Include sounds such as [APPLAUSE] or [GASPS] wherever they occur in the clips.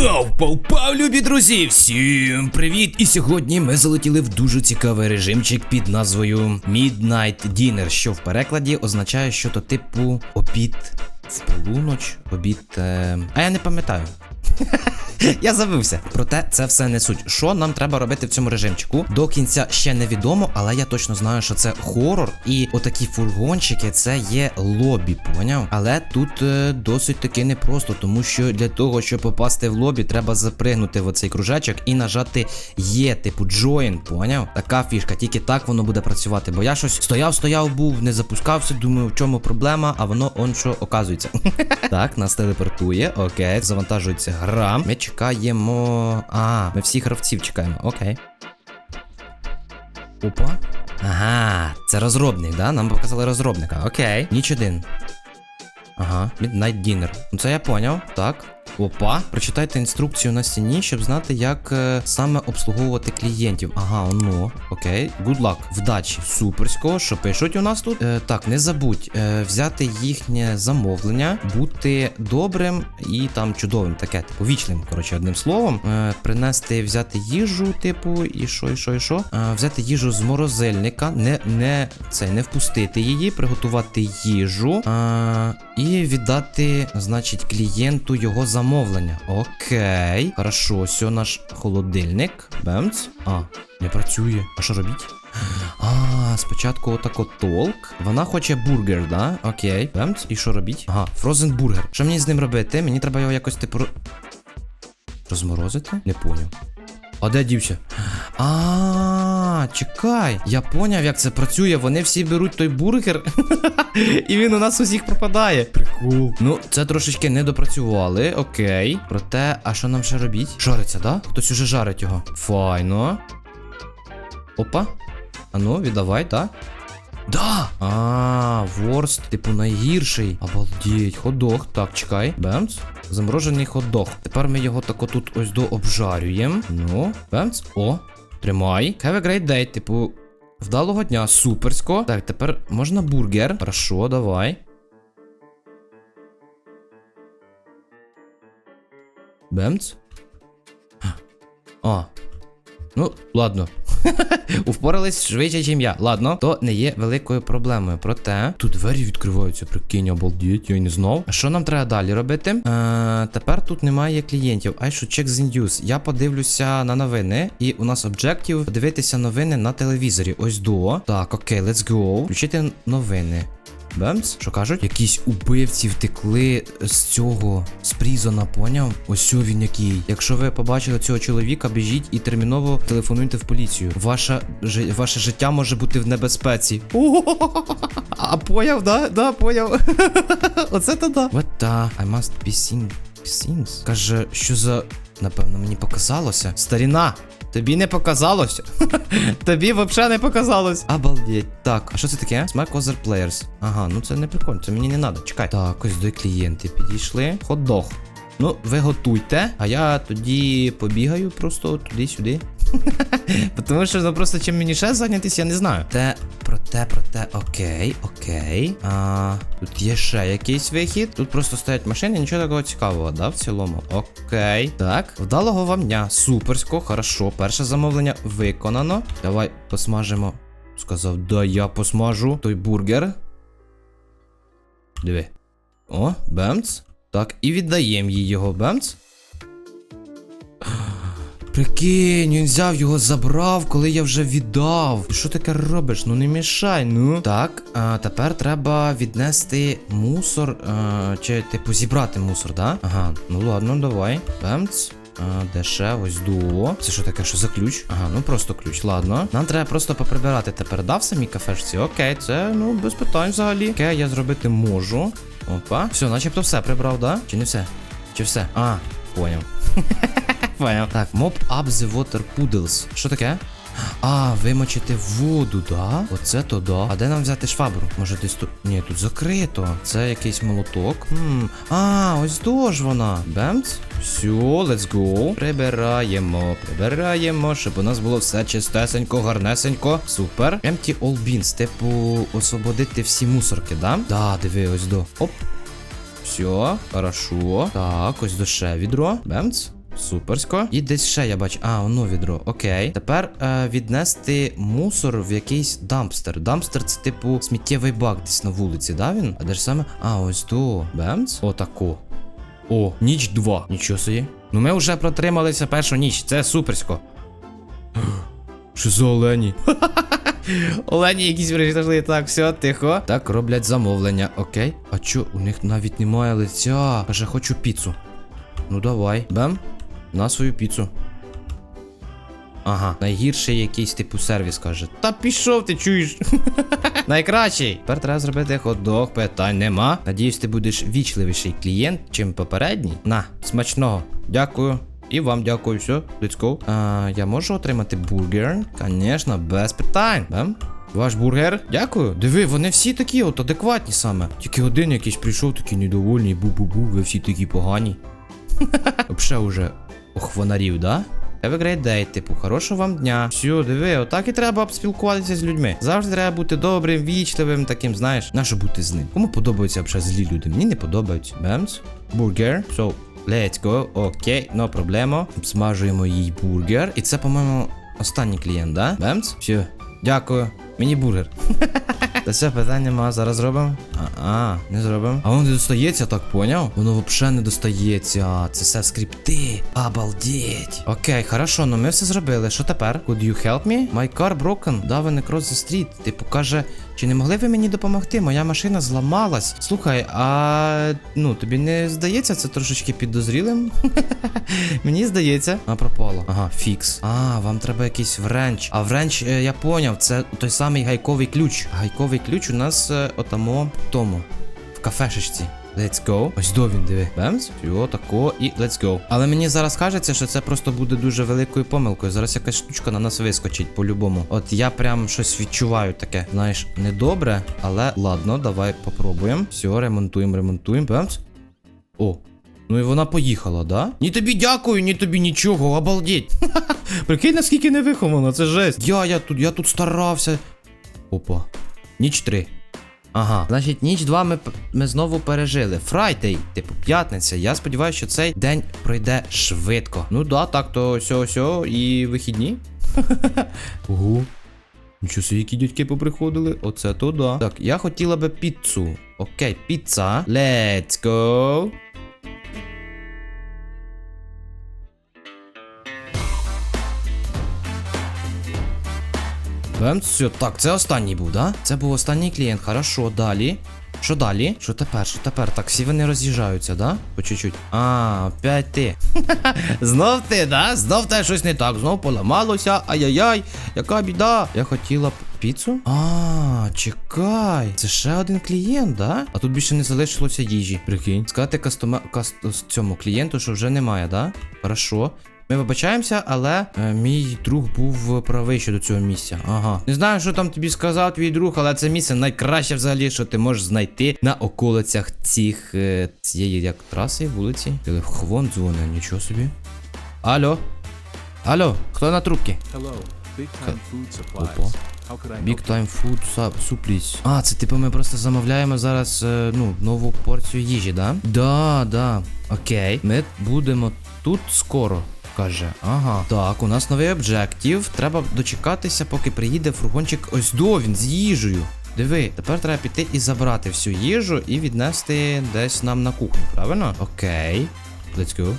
Пау, пау, пау, любі друзі! Всім привіт! І сьогодні ми залетіли в дуже цікавий режимчик під назвою Midnight Dinner, що в перекладі означає, що то типу обід в полуноч, обід. Е... А я не пам'ятаю. [LAUGHS] Я забився. Проте це все не суть. Що нам треба робити в цьому режимчику? До кінця ще невідомо, але я точно знаю, що це хорор. І отакі фургончики це є лобі, поняв? Але тут е, досить таки непросто, тому що для того, щоб попасти в лобі, треба запригнути в оцей кружечок і нажати Є, типу join, поняв? Така фішка, тільки так воно буде працювати. Бо я щось стояв, стояв, був, не запускався, думаю, в чому проблема, а воно он що оказується. [LAUGHS] Так, нас телепортує. Окей, завантажується гра. Ми чекаємо. А, ми всіх гравців чекаємо. Окей. Опа. Ага, це розробник, да? Нам показали розробника. Окей. Ніч один. Ага, Midnight Dinner. Ну це я поняв. Так. Опа. Прочитайте інструкцію на стіні, щоб знати, як е, саме обслуговувати клієнтів. Ага, ну, окей. Good luck. Вдачі. Суперсько. Що пишуть у нас тут? Е, так, не забудь е, взяти їхнє замовлення, бути добрим і там чудовим, таке, типу, вічним, коротше, одним словом. Е, принести, взяти їжу, типу, і що, і що, і що. Е, взяти їжу з морозильника, не, не, це, не впустити її, приготувати їжу. Е, і віддати, значить, клієнту його замовлення. Окей. Хорошо, ось наш холодильник. Бемц. А, не працює. А що робіть? А, спочатку отако толк. Вона хоче бургер, да? Окей. Бемц. І що робіть? Ага, фрозен бургер. Що мені з ним робити? Мені треба його якось типу. Розморозити? Не поняв. А де дівся? А, чекай. Я поняв, як це працює. Вони всі беруть той бургер, [LAUGHS] і він у нас усіх пропадає. Прикол. Ну, це трошечки не допрацювали. Окей. Проте, а що нам ще робіть? Жариться, да? Хтось уже жарить його. Файно. Опа. А ну, віддавай, так? Да! А, ворст, типу, найгірший. Обалдеть, ходох. Так, чекай. Бемц. Заморожений ходох. Тепер ми його тако тут ось до обжарюємо. Ну, бемц. О, тримай. Have a great day, типу. Вдалого дня, суперсько. Так, тепер можна бургер. Хорошо, давай. Бемц. А. Ну, ладно. [LAUGHS] Впорались швидше, ніж я. Ладно, то не є великою проблемою. Проте тут двері відкриваються, прикинь, обалдіть, я й не знав. А що нам треба далі робити? Е, тепер тут немає клієнтів. I should check the. Я подивлюся на новини, і у нас об'єктив подивитися новини на телевізорі. Ось до. Так, окей, let's go. Включити новини. Бемс? Що кажуть? Якісь убивці втекли з цього з прізона, поняв? Ось він який. Якщо ви побачили цього чоловіка, біжіть і терміново телефонуйте в поліцію. Ваше, жи- ваше життя може бути в небезпеці. [LAUGHS] А поняв, да? Да, поняв. [LAUGHS] Оце то да. What the? I must be sing... Sings? Каже, що за. Напевно, мені показалося. Старіна! Тобі не показалось? [LAUGHS] Тобі взагалі не показалось. Обалдеть. Так, а що це таке? Smack other players. Ага, ну це не прикольно, це мені не треба. Чекай. Так, ось до клієнти підійшли. Хот-дог. Ну, ви готуйте, а я тоді побігаю просто туди-сюди. [LAUGHS] Тому що ну, просто чим мені ще зайнятися, я не знаю. Те, проте, проте, окей, окей. А, тут є ще якийсь вихід. Тут просто стоять машини, нічого такого цікавого, да, в цілому. Окей. Так, вдалого вам дня. Суперсько, хорошо. Перше замовлення виконано. Давай посмажимо. Сказав, да, я посмажу той бургер. Диви. О, бемц. Так, і віддаємо їй його бемц. Прикинь, він взяв його, забрав, коли я вже віддав. Що таке робиш? Ну не мішай, ну. Так, а тепер треба віднести мусор. А, чи типу зібрати мусор, да? Ага, ну ладно, давай. Бемц. А, де дуо. Це що таке? Що за ключ? Ага, ну просто ключ. Ладно. Нам треба просто поприбирати тепер, да, в самій кафешці. Окей, це ну без питань взагалі. Окей, я зробити можу. Опа. Все, начебто все прибрав, да? Чи не все? Чи все? А, поняв. [LAUGHS] Поняв. Так, mob up the water poodles. Що таке? А, вимочити воду, да? Оце то да. А де нам взяти швабру? Може десь тут. Ні, тут закрито. Це якийсь молоток. Хм. А, ось до ж вона. Бемц. Все, let's go. Прибираємо, прибираємо, щоб у нас було все чистесенько, гарнесенько. Супер. Empty all bins. Типу, освободити всі мусорки, да? Да, диви, ось до. Оп. Все, хорошо. Так, ось до ще відро. Бемц. Суперсько. І десь ще я бачу. А, воно відро. Окей. Тепер е, віднести мусор в якийсь дампстер. Дампстер це типу сміттєвий бак десь на вулиці, да він? А де ж саме? А, ось то. Бемц? Отако. О, ніч 2. Нічого собі. Ну ми вже протрималися першу ніч. Це суперсько. [GASPS] Що за олені? [LAUGHS] Олені якісь прийшли. Так, все, тихо. Так, роблять замовлення, окей. А чо, у них навіть немає лиця. Каже, хочу піцу. Ну давай. Бем. На свою піцу. Ага, найгірший якийсь типу сервіс каже. Та пішов, ти чуєш. [LAUGHS] Найкращий. Тепер треба зробити хот-дог, питань нема. Надіюсь, ти будеш вічливіший клієнт, чим попередній. На, смачного. Дякую. І вам дякую, все, let's go. А, я можу отримати бургер? Звісно, без питань. Бем? Ваш бургер? Дякую. Диви, вони всі такі от адекватні саме. Тільки один якийсь прийшов, такий недовольний, бу-бу-бу, ви всі такі погані. [LAUGHS] Вообще уже охванарів, да? Have a great day, типу, хорошого вам дня. Все, диви, отак і треба спілкуватися з людьми. Завжди треба бути добрим, вічливим, таким, знаєш, нащо бути з ним. Кому подобаються взагалі злі люди? Мені не подобаються. Бемс. Бургер. So, let's go. Окей, no проблема. Смажуємо їй бургер. І це, по-моєму, останній клієнт, да? Бемс? Все. Дякую. Мені бургер. [LAUGHS] Та це питання нема, зараз зробимо. А, не зробимо. А воно не достається, так поняв? Воно взагалі не достається. Це все скрипти. Обалдеть. Окей, хорошо, ну ми все зробили. Що тепер? Could you help me? My car broken. Да, ви не cross the street. Типу каже, чи не могли ви мені допомогти? Моя машина зламалась. Слухай, а ну тобі не здається це трошечки підозрілим? [LAUGHS] Мені здається. А пропало. Ага, фікс. А, вам треба якийсь вренч. А вренч, е, я поняв, це той самий гайковий ключ. Гайковий ключ у нас е, отамо тому. В кафешечці. Let's go. Ось до він диви. Бемс. Йо, тако і let's go. Але мені зараз кажеться, що це просто буде дуже великою помилкою. Зараз якась штучка на нас вискочить по-любому. От я прям щось відчуваю таке. Знаєш, недобре, але ладно, давай попробуємо. Все, ремонтуємо, ремонтуємо. Бемс. О, Ну і вона поїхала, да? Ні тобі дякую, ні тобі нічого, обалдеть. [LAUGHS] Прикинь, наскільки не виховано, це жесть. Я, я тут, я тут старався. Опа. Ніч 3. Ага, значить, ніч два ми, ми знову пережили. Фрайдей, типу, п'ятниця. Я сподіваюся, що цей день пройде швидко. Ну да, так, то сьо сьо і вихідні. [LAUGHS] Угу. Нічого собі, які дядьки поприходили. Оце то да. Так, я хотіла би піцу. Окей, піца. Let's go. Бем, все, так, це останній був, да? Це був останній клієнт. Хорошо, далі. Що далі? Що тепер? Що тепер? Так, всі вони роз'їжджаються, да? По чуть-чуть. А, опять ти. [LAUGHS] Знов ти, да? Знов те щось не так. Знов поламалося. Ай-яй-яй, яка біда. Я хотіла б піцу? А, чекай. Це ще один клієнт, да? А тут більше не залишилося їжі. Прикинь. Сказати кастома... каст... цьому клієнту, що вже немає, да? Хорошо. Ми вибачаємося, але е, мій друг був правий щодо цього місця. Ага. Не знаю, що там тобі сказав твій друг, але це місце найкраще взагалі, що ти можеш знайти на околицях цих е, цієї як траси, вулиці. Телефон дзвонить, нічого собі. Алло. Алло, хто на трубці? Hello, Big Time Food Supplies. Big Time Food Supplies. А, це типу ми просто замовляємо зараз е, ну, нову порцію їжі, да? Да, да. Окей. Ми будемо тут скоро. Каже, ага. Так, у нас новий об'єктив. Треба дочекатися, поки приїде фургончик. Ось до він з їжею. Диви, тепер треба піти і забрати всю їжу і віднести десь нам на кухню, правильно? Окей. Let's go.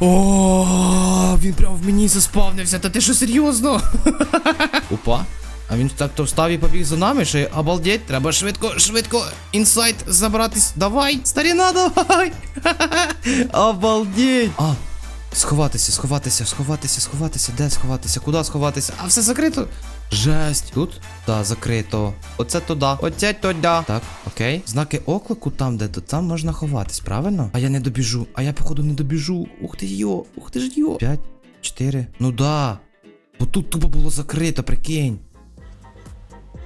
[GASPS] О, він прям в мені заспавнився. Та ти що серйозно? [LAUGHS] Опа. А він так то встав і побіг за нами, що обалдеть, треба швидко, швидко інсайт забратись. Давай, старіна, давай. [LAUGHS] Обалдеть. А, сховатися, сховатися, сховатися, сховатися. Де сховатися? Куди сховатися? А все закрито. Жесть. Тут? Да, закрито. Оце туди. Оце туди. Так, окей. Знаки оклику там, де то там можна ховатись, правильно? А я не добіжу. А я, походу, не добіжу. Ух ти йо, ух ти ж йо. П'ять, чотири. Ну да. Бо тут тупо було закрито, прикинь.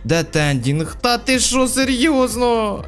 Детендінг. Та ти що, серйозно?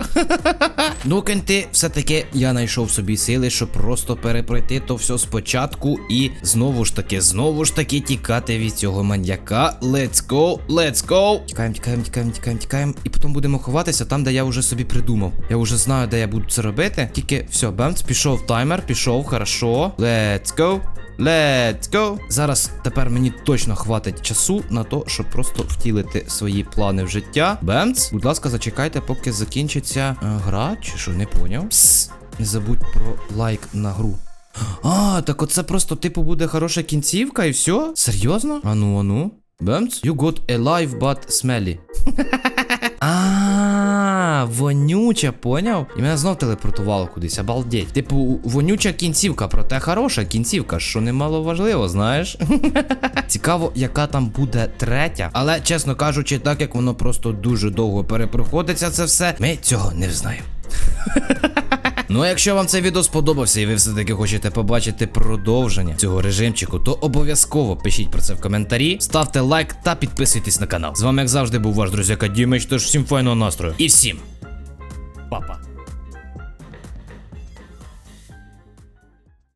[LAUGHS] ну, кенти, все-таки я знайшов собі сили, щоб просто перепройти то все спочатку і знову ж таки, знову ж таки тікати від цього маньяка. Let's go, let's go. Тікаємо, тікаємо, тікаємо, тікаємо, тікаємо. І потім будемо ховатися там, де я вже собі придумав. Я вже знаю, де я буду це робити. Тільки все, бемц, пішов таймер, пішов, хорошо. Let's go. Let's go! Зараз тепер мені точно хватить часу на то, щоб просто втілити свої плани в життя. Бемц, будь ласка, зачекайте, поки закінчиться е, гра, чи що не поняв. Пс, не забудь про лайк на гру. А, так оце просто типу буде хороша кінцівка і все? Серйозно? Ану, ану. Бемц? You got a life but smelly. [LAUGHS] А, вонюча, поняв? І мене знов телепортувало кудись, обалдеть. Типу, вонюча кінцівка, проте хороша кінцівка, що немало важливо, знаєш. [LAUGHS] Цікаво, яка там буде третя. Але, чесно кажучи, так як воно просто дуже довго перепроходиться, це все, ми цього не знаємо. [LAUGHS] Ну, а якщо вам цей відео сподобався і ви все-таки хочете побачити продовження цього режимчику, то обов'язково пишіть про це в коментарі, ставте лайк та підписуйтесь на канал. З вами, як завжди, був ваш друзяка Дімич, тож всім файного настрою і всім па-па.